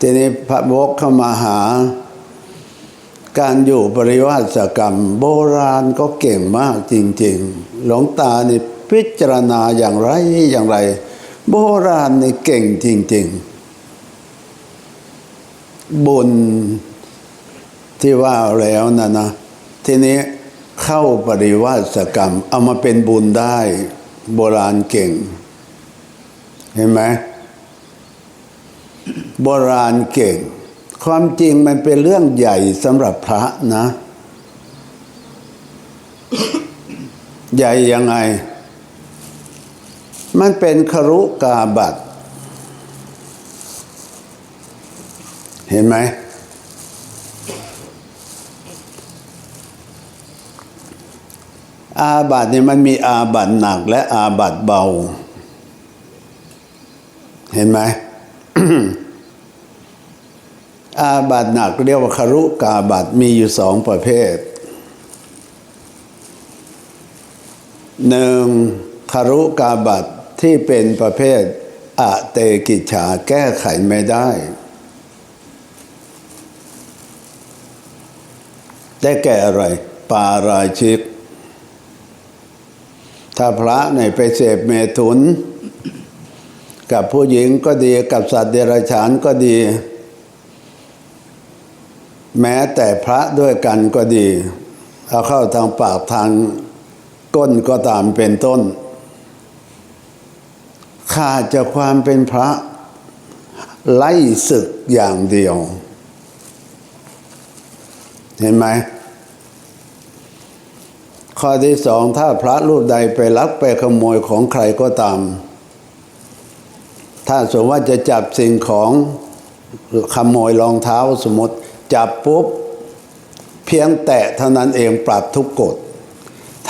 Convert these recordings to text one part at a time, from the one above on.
ทีนี้พระวกเข้ามาหา การอยู่ปริวาสกรรม โบราณก็เก่งมากจริง ๆ หลวงตานี่พิจารณาอย่างไรอย่างไร โบราณนี่เก่งจริง ๆ บุญที่ว่าแล้วนะนะ ทีนี้เข้าปริวาสกรรม เอามาเป็นบุญได้ โบราณเก่ง เห็นไหม โบราณเก่ง ความจริงมันเป็นเรื่องใหญ่สำหรับพระนะ ใหญ่ยังไง มันเป็นครุกาบัตเห็นไหมอาบัตเนี่ยมันมีอาบัตหนักและอาบัตเบา เห็นไหม อาบัตหนักเรียกว่าคารุกาบัตมีอยู่สองประเภทหนึ่งคารุกาบัตที่เป็นประเภทอะเตกิจฉาแก้ไขไม่ได้ ได้แก่อะไร ปาราชิก ถ้าพระเนี่ยไปเสพเมถุน กับผู้หญิงก็ดีกับสัตว์เดรัจฉานก็ดี แม้แต่พระด้วยกันก็ดี เอาเข้าทางปากทางก้นก็ตามเป็นต้น ขาดจากความเป็นพระ ไล่ศึกอย่างเดียว เห็นไหมข้อที่สองถ้าพระรูปใดไปลักไปขโมยของใครก็ตาม ถ้าสมมติว่าจะจับสิ่งของขโมยรองเท้าสมมติ จับปุ๊บ เพียงแตะเท่านั้นเองปรับทุกกฎ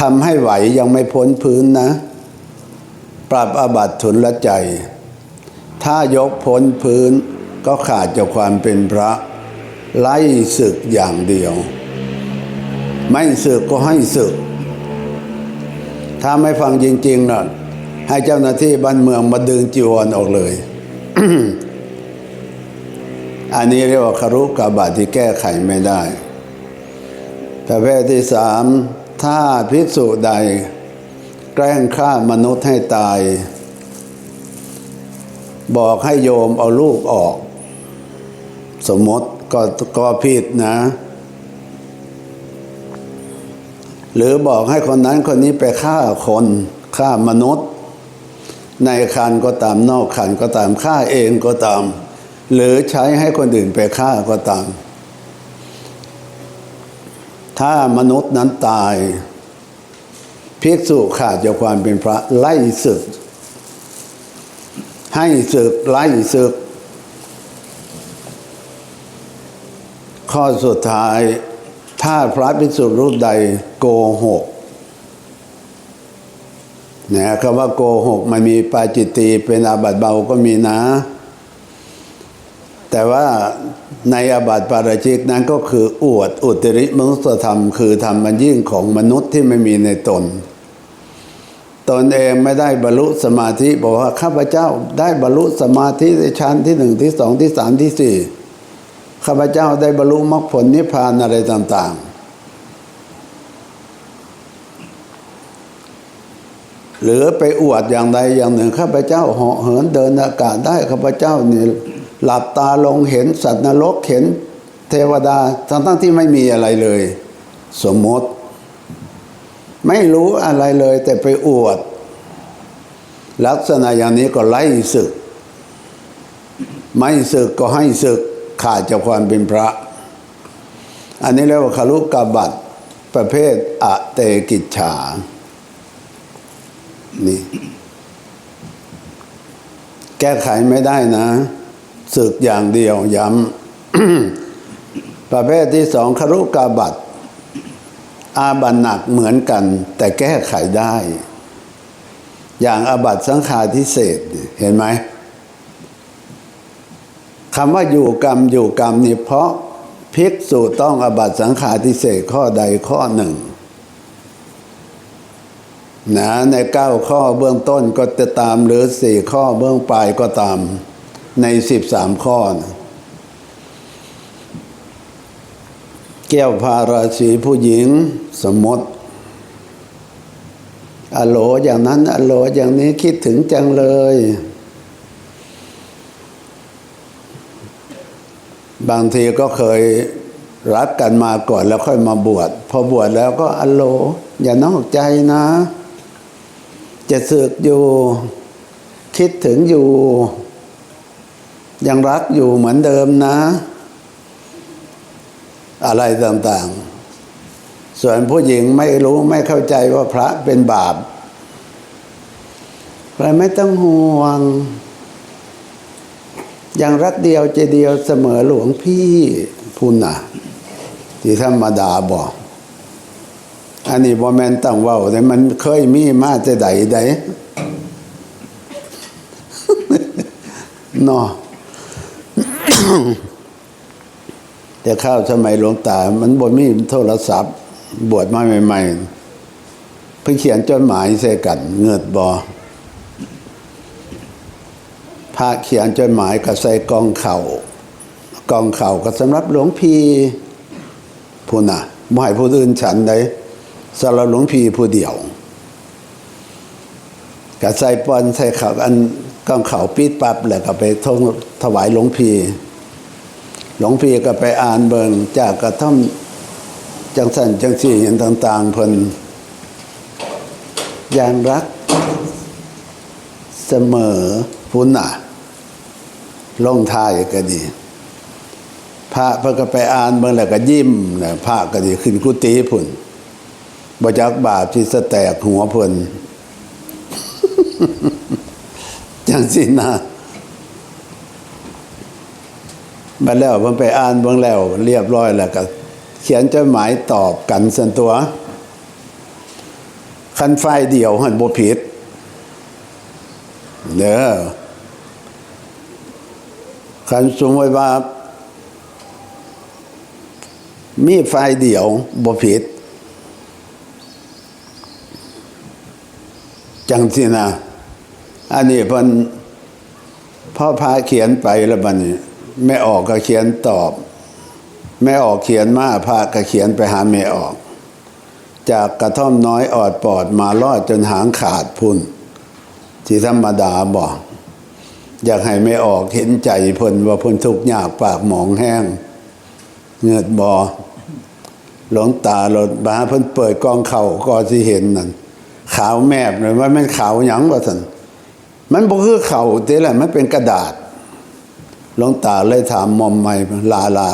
ทำให้ไหวยังไม่พ้นพื้นนะ ปรับอาบัตทุนละใจ ถ้ายกพ้นพื้นก็ขาดจากความเป็นพระ ไล่ศึกอย่างเดียว ไม่ศึกก็ให้ศึก ถ้าไม่ฟังจริงๆนะให้เจ้าหน้าที่บ้านเมืองมาดึงจีวรออกเลย อันนี้เรียกว่าคารุกาบาตที่แก้ไขไม่ได้ ประเภทที่สามถ้าภิกษุใด แกล้งฆ่ามนุษย์ให้ตาย บอกให้โยมเอาลูกออก สมมติก็ก็ผิดนะ หรือบอกให้คนนั้นคนนี้ไปฆ่าคนฆ่ามนุษย์ ในคันก็ตามนอกคันก็ตามฆ่าเองก็ตาม หรือใช้ให้คนอื่นไปฆ่าก็ตาม ถ้ามนุษย์นั้นตายภิกษุขาดจากความเป็นพระไล่ศึก ให้ศึกไล่ศึก ข้อสุดท้าย ถ้าพระภิกษุรูปใดโกหกเนี่ยคำว่าโกหกมันมีปาจิตตีเป็นอาบัติเบาก็มีนะ แต่ว่าในอาบัติปาราชิกนั้นก็คืออวดอุตริมนุสธรรม คือธรรมมันยิ่งของมนุษย์ที่ไม่มีในตน ตนเองไม่ได้บรรลุสมาธิบอกว่าข้าพเจ้าได้บรรลุสมาธิในชั้นที่หนึ่งที่สองที่สามที่สี่ข้าพเจ้าได้บรรลุมรรคผลนิพพานอะไรต่าง ๆ หรือไปอวดอย่างใดอย่างหนึ่งข้าพเจ้าเหาะเหินเดินอากาศได้ข้าพเจ้านี่ หลับตาลงเห็นสัตว์นรกเห็นเทวดาทั้งๆที่ไม่มีอะไรเลย สมมติ ไม่รู้อะไรเลย แต่ไปอวด ลักษณะอย่างนี้ก็ไล่ศึก ไม่ศึกก็ให้ศึกขาดจากความเป็นพระ อันนี้เรียกว่าคารุกาบัตประเภทอะเตกิจฉานี่แก้ไขไม่ได้นะ ศึกอย่างเดียวย้ำ ประเภทที่สองคารุกาบัตอาบัตหนักเหมือนกัน แต่แก้ไขได้ อย่างอาบัตสังฆาทิเศษเห็นไหมคำว่าอยู่กรรมอยู่กรรมนี่เพราะภิกษุต้องอาบัตสังฆาทิเศษข้อใดข้อหนึ่งนะในเก้าข้อเบื้องต้นก็จะตามหรือสี่ข้อเบื้องปลายก็ตาม ในสิบสามข้อนะแก้วพาราศีผู้หญิงสมมติอโลอย่างนั้นอโลอย่างนี้คิดถึงจังเลย บางทีก็เคยรักกันมาก่อนแล้วค่อยมาบวชพอบวชแล้วก็อโล อย่านอกใจนะ จะสึกอยู่ คิดถึงอยู่ ยังรักอยู่เหมือนเดิมนะ อะไรต่างๆ ส่วนผู้หญิงไม่รู้ไม่เข้าใจว่าพระเป็นบาปใครไม่ต้องห่วง ยังรักเดียวใจเดียวเสมอหลวงพี่พูนนะที่ธรรมดาบอกอันนี้บ่แมนต้องเว่าแต่มันเคยมีมาจะใดใดเนาะ แต่ข้าวสมัยหลวงตา มันบ่มีโทรศัพท์ บวชมาใหม่ ๆ เพิ่งเขียนจดหมายใส่กัน เงือดบอพระเขียนจดหมายก็ใส่กองเข่ากองเข่าก็สำหรับหลวงพี่ผู้น่ะบ่ให้ผู้อื่นฉันได้สำหรับหลวงพี่ผู้เดียวก็ใส่ปอนใส่เข่าอันกองเข่าปิดปับแล้วก็ไปทงถวายหลวงพี่ หลวงพี่ก็ไปอ่านเบิงจากกระท่อมจังสันจังสี่อย่างต่าง ๆ เพิ่นยานรัก เสมอพุนน่ะลงท้ายก็ดี พระพิ่นก็ไปอ่านเบิ่งแล้วก็ยิ้มนะพระก็ดีขึ้นกุฏิพุ่นบ่จักบาปที่สแตกหัวพิ่นจังสินะ มาแล้วเพิ่นไปอ่านเบิ่งแล้ว เรียบร้อยแล้วก็ เขียนจดหมายตอบกันสันตัว คันไฟเดียวหันบ่ผิดเด้อคันสมมติว่า มีไฟเดียวบ่ผิด จังสินะ อันนี้เพิ่นพ่อพาเขียนไปแล้วบัดนี้ ไม่ออกก็เขียนตอบไม่ออกเขียนมาพาก็เขียนไปหาไม่ออก จากกระท่อมน้อยออดปอดมาลอดจนหางขาดพุ่นที่ธรรมดาบอกอยากให้ไม่ออกเห็นใจเพิ่นว่าเพิ่นทุกข์ยากปากหมองแห้งเงือดบอหลงตาหลดบาเพิ่นเปิดกองเข่าก็สิเห็นนั่นขาวแมบเลยว่ามันขาวหยังว่าสันมันบ่คือเข่าเต่แหละมันเป็นกระดาษ หลวงตาเลยถามมอมไม่ลาลา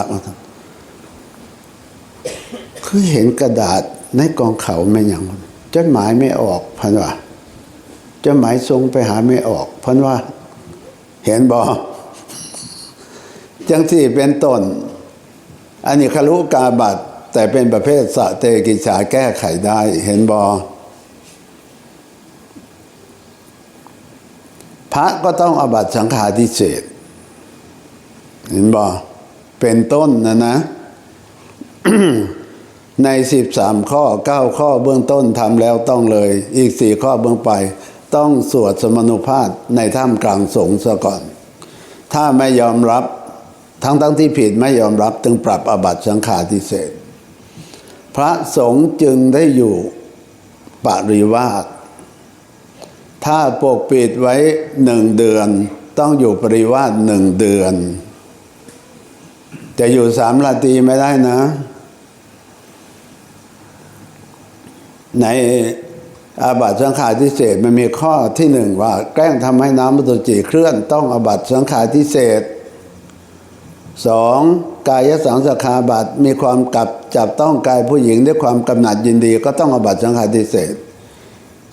คือเห็นกระดาษในกองเขาไม่หยังจดหมายไม่ออกพันว่าจดหมายทรงไปหาไม่ออกพันว่า เห็นบอจังที่เป็นต้น อันนี้คารุกาบัตแต่เป็นประเภทสะเตกิจฉาแก้ไขได้เห็นบอพระก็ต้องอบัตสังฆาทิเศษ เห็นบอเป็นต้นนะนะ ในสิบสามข้อเก้าข้อเบื้องต้นทำแล้วต้องเลย อีกสี่ข้อเบื้องไป ต้องสวดสมนุภาพในท่ามกลางสงฆ์ซะก่อน ถ้าไม่ยอมรับทั้งทั้งที่ผิดไม่ยอมรับจึงปรับอบัตสังฆาทิเศษ พระสงฆ์จึงได้อยู่ปริวาสถ้าปกปิดไว้หนึ่งเดือน ต้องอยู่ปริวาสหนึ่งเดือน จะอยู่สามราตรีไม่ได้นะ ในอาบัตสังขารทิเศษมันมีข้อที่หนึ่งว่า แกล้งทำให้น้ำมัตุจีเคลื่อนต้องอาบัตสังขารทิเศษสองกายสังสคาบัตมีความกับจับต้องกายผู้หญิงด้วยความกำหนัดยินดีก็ต้องอาบัตสังขารทิเศษ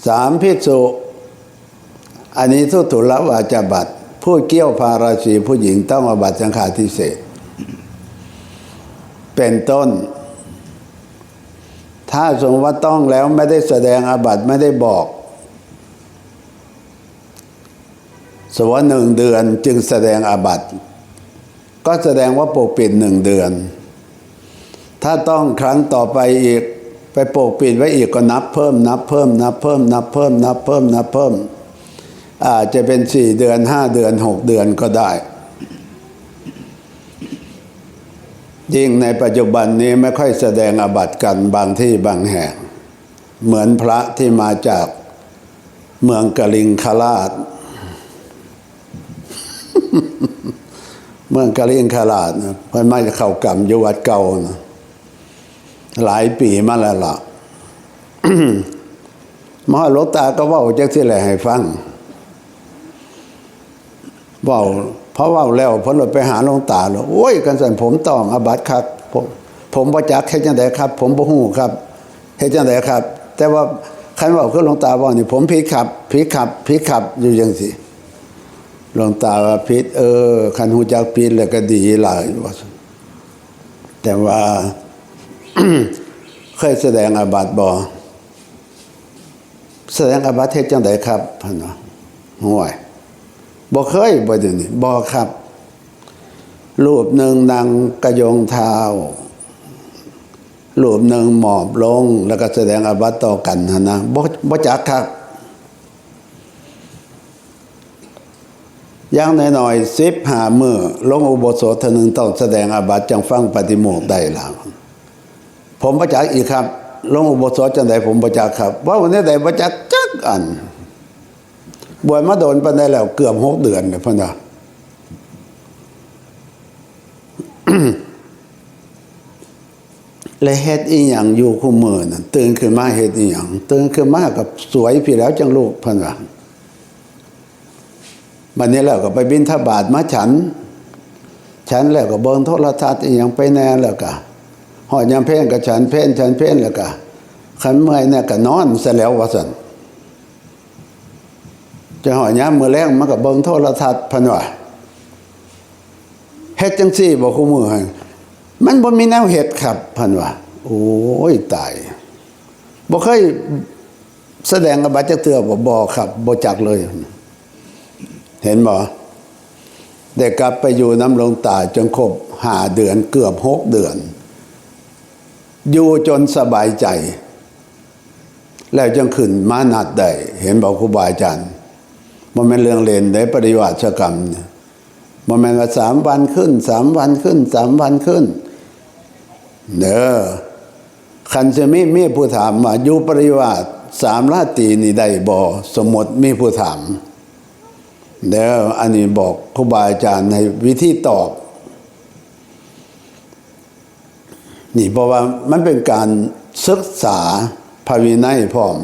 สามพิสุอันนี้ทุตุละวาจาบัตผู้เกี่ยวพาราชีผู้หญิงต้องอาบัตสังขารทิเศษ เป็นต้น ถ้าสมมติว่าต้องแล้วไม่ได้แสดงอาบัติไม่ได้บอกสมมติว่าหนึ่งเดือนจึงแสดงอาบัติ ก็แสดงว่าปกปิดหนึ่งเดือน ถ้าต้องครั้งต่อไปอีกไปปกปิดไว้อีกก็นับเพิ่มนับเพิ่มนับเพิ่มนับเพิ่มนับเพิ่มนับเพิ่มอาจจะเป็นสี่เดือนห้าเดือนหกเดือนก็ได้ ยิ่งในปัจจุบันนี้ไม่ค่อยแสดงอาบัติกันบางที่บางแห่ง เหมือนพระที่มาจากเมืองกลิงคราชเมืองกลิงคราชนะเพิ่นมาจะเข้ากรรมอยู่วัดเก่านะหลายปีมาแล้วล่ะมหาลวงตาก็ว่าจักที่แหละให้ฟังว่า เพราะว่าแล้วเพนเราไปหาหลวงตาแล้วโอ้ยกันสันผมต้องอาบัตครับ ผมผมประจักษ์เฮ็ดจังไดครับ ผมบ่ฮู้ครับเฮ็ดจังไดครับ แต่ว่าคันว่าคือหลวงตาว่านี่ผมผิดครับผิดครับผิดครับอยู่จังซี่หลวงตาว่าผิดเออคันฮู้จักผิดแล้วก็ดีหลายว่าแต่ว่าเคยแสดงอาบัติบ่แสดงอาบัติเฮ็ดจังไดครับพันว่าห่วย บ่เคยบ่เดี๋ยวนี้บ่ครับรูปหนึ่งนางกระยงเท้ารูปหนึ่งหมอบลง แล้วก็แสดงอาบัตต่อกันนะนะบ่บ่จักครับย่างหน้อยๆสิบหามือลงอุโบสถท่านึงต้องแสดงอาบัติจังฟังปฏิโมกได้แล้วผมประจักษ์อีกครับ ลงอุโบสถจังไดผมประจักษ์ครับ ว่าวันนี้ใดประจักษ์จักอัน บวชมาโดนปานได้แล้ว เกือบหกเดือนเนี่ยพ่อนะและเฮ็ดอีหยังอยู่คู่มือน่ะตื่นขึ้นมาเฮ็ดอีหยังตื่นขึ้นมากับสวยพี่แล้วจังลูกพิ่นว่าบัดนี้แล้วก็ไปบิณฑบาตมาฉัน ฉันแล้วก็เบิ่งโทรทัศน์อีหยังไปแน่แล้วก็หอดยามเพ่งก็ฉันเพ่นฉันเพ่นแล้วก็คันเมื่อยเนี่ยก็นอนซะแล้วว่าซั่น จะหอดยามมื้อแลงมันก็เบิ่งโทรทัศน์พนว่าเฮ็ดจังซี่บ่คู่มือมันบ่มีแนวเห็ดครับพันว่าโอ้ยตายบ่เคยแสดงกับบัตรจักเตือบ่บ่ครับบ่จักเลย เห็นบ่ได้กลับไปอยู่น้ำลงตาจนครบหาเดือนเกือบหกเดือน อยู่จนสบายใจ แล้วจึงขึ้นมานัดได้เห็นบอกครูบาอาจารย์ มันเป็นเรื่องเล่นได้ปฏิวัติกรรมเนี่ยมันแม่นว่าสามวันขึ้นสามวันขึ้นสามวันขึ้นเด้อคันจะมีมีผู้ถามว่าอยู่ปริวาสสามราตรีนี่ได้บ่สมมติมีผู้ถามเด้ออันนี้บอกครูบาอาจารย์ในวิธีตอบ นี่เพราะว่ามันเป็นการศึกษาภาวินัยพร้อม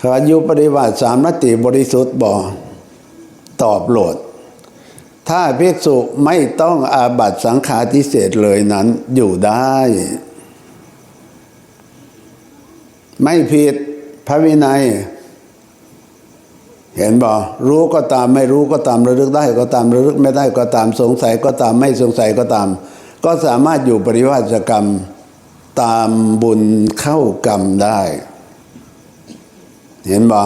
ขณะอยู่ปฏิวัติสามนาติบริสุทธิ์บ่ตอบโหลด ถ้าภิกษุไม่ต้องอาบัตสังฆาทิเศษเลยนั้นอยู่ได้ ไม่ผิดพระวินัย เห็นบ่รู้ก็ตามไม่รู้ก็ตามระลึกได้ก็ตามระลึกไม่ได้ก็ตามสงสัยก็ตามไม่สงสัยก็ตาม ก็สามารถอยู่ปริวาสกรรมตามบุญเข้ากรรมได้ เห็นบ่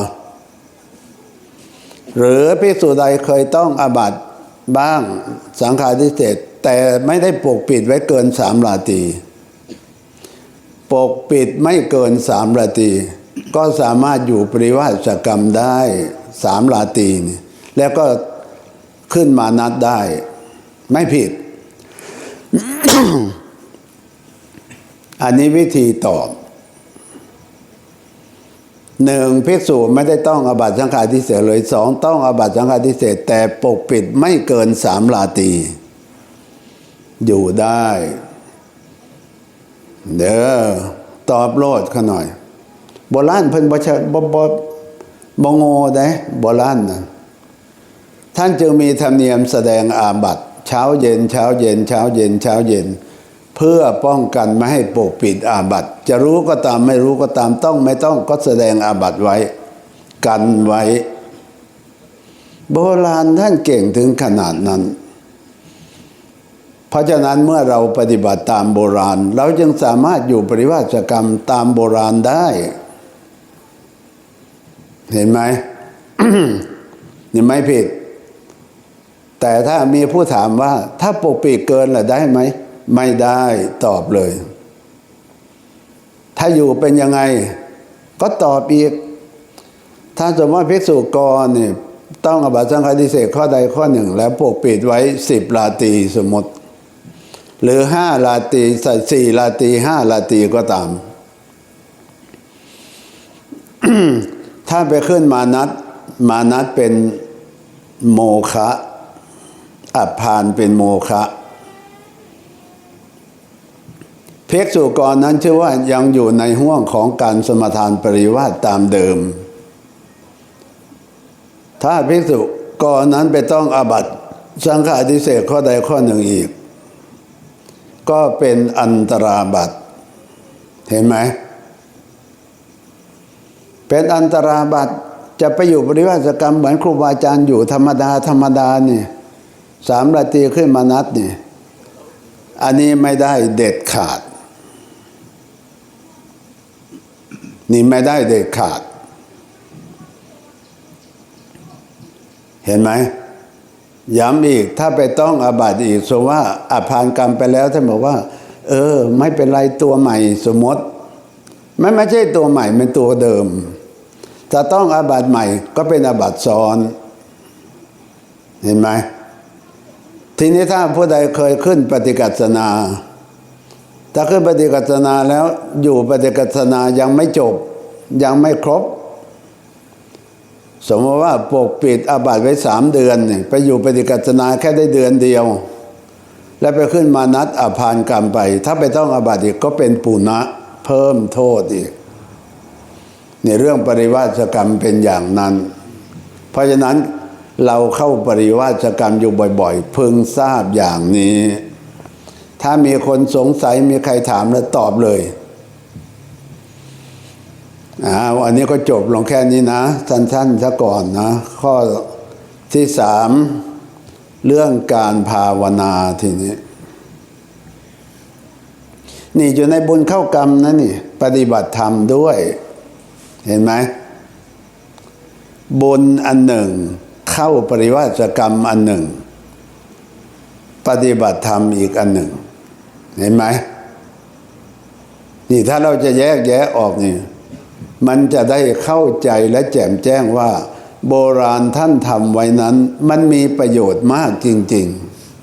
หรือพิสูจใดเคยต้องอาบัติบ้างสังฆาทิเศษแต่ไม่ได้ปกปิดไว้เกินสามราตรีปกปิดไม่เกินสามราตรีก็สามารถอยู่ปริวาสกรรมได้สามราตรีนี่แล้วก็ขึ้นมานัดได้ ไม่ผิด อันนี้วิธีตอบ หนึ่งภิกษุไม่ได้ต้องอาบัตสังฆาทิเศษเลยสองต้องอาบัตสังฆาทิเศษแต่ปกปิดไม่เกินสามลาตีอยู่ได้ เด้อตอบโลดเขาหน่อยโบราณเพิ่นบ่ชบ่บ่บ่โง่ได้โบราณนะท่านจึงมีธรรมเนียมแสดงอาบัตเช้าเย็นเช้าเย็นเช้าเย็นเช้าเย็นเพื่อป้องกันไม่ให้ปกปิดอาบัติ จะรู้ก็ตามไม่รู้ก็ตามต้องไม่ต้องก็แสดงอาบัติไว้ กันไว้ โบราณท่านเก่งถึงขนาดนั้น เพราะฉะนั้นเมื่อเราปฏิบัติตามโบราณ เราจึงสามารถอยู่ปริวาสกรรมตามโบราณได้ เห็นไหมนี่ไม่ผิด แต่ถ้ามีผู้ถามว่า ถ้าปกปิดเกินล่ะได้ไหม ไม่ได้ตอบเลย ถ้าอยู่เป็นยังไง ก็ตอบอีก ถ้าสมมติภิกษุกรเนี่ยต้องอบัตสังฆาทิเศษข้อใดข้อหนึ่ง แล้วปกปิดไว้สิบราตีสมมติ หรือห้าราตีใส่สี่ราตีห้าราตีก็ตาม ถ้าไปขึ้นมานัดมานัดเป็นโมคะอับพานเป็นโมคะ เพกสุกรนั้นชื่อว่ายังอยู่ในห่วงของการสมทานปริวาสตามเดิม ถ้าภิกษุกรนั้นไปต้องอาบัตสังฆาทิเศษข้อใดข้อหนึ่งอีก ก็เป็นอันตราบัตเห็นไหม เป็นอันตราบัตจะไปอยู่ปริวาสกรรมเหมือนครูบาอาจารย์อยู่ธรรมดาธรรมดานี่สามราตรีขึ้นมานัดนี่อันนี้ไม่ได้เด็ดขาด นี่ไม่ได้เด็ดขาด เห็นไหมย้ำอีกถ้าไปต้องอาบัติอีกสมมติว่าอาพานกรรมไปแล้วท่านบอกว่า เออ ไม่เป็นไรตัวใหม่สมมติไม่ไม่ใช่ตัวใหม่เป็นตัวเดิมจะต้องอาบัติใหม่ก็เป็นอาบัติซ้อน เห็นไหมทีนี้ถ้าผู้ใดเคยขึ้นปฏิกัสนา ถ้าขึ้นปฏิกัสนาแล้วอยู่ปฏิกัสนายังไม่จบ ยังไม่ครบ สมมติว่าปกปิดอาบัติไว้สามเดือน ไปอยู่ปฏิกัสนาแค่ได้เดือนเดียว แล้วไปขึ้นมานัดอภานกรรมไป ถ้าไปต้องอาบัติอีกก็เป็นปุณะเพิ่มโทษอีกในเรื่องปริวาสกรรมเป็นอย่างนั้น เพราะฉะนั้นเราเข้าปริวาสกรรมอยู่บ่อย ๆ พึงทราบอย่างนี้ ถ้ามีคนสงสัยมีใครถามแล้วตอบเลยอ่าวันนี้ก็จบลงแค่นี้นะสั้นๆซะก่อนนะ ข้อที่สามเรื่องการภาวนาทีนี้นี่อยู่ในบุญเข้ากรรมนะนี่ ปฏิบัติธรรมด้วย เห็นไหมบุญอันหนึ่ง เข้าปริวาสกรรมอันหนึ่ง ปฏิบัติธรรมอีกอันหนึ่ง เห็นไหมนี่ถ้าเราจะแยกแยะออกนี่มันจะได้เข้าใจและแจ่มแจ้งว่า โบราณท่านทำไว้นั้น มันมีประโยชน์มากจริง ๆ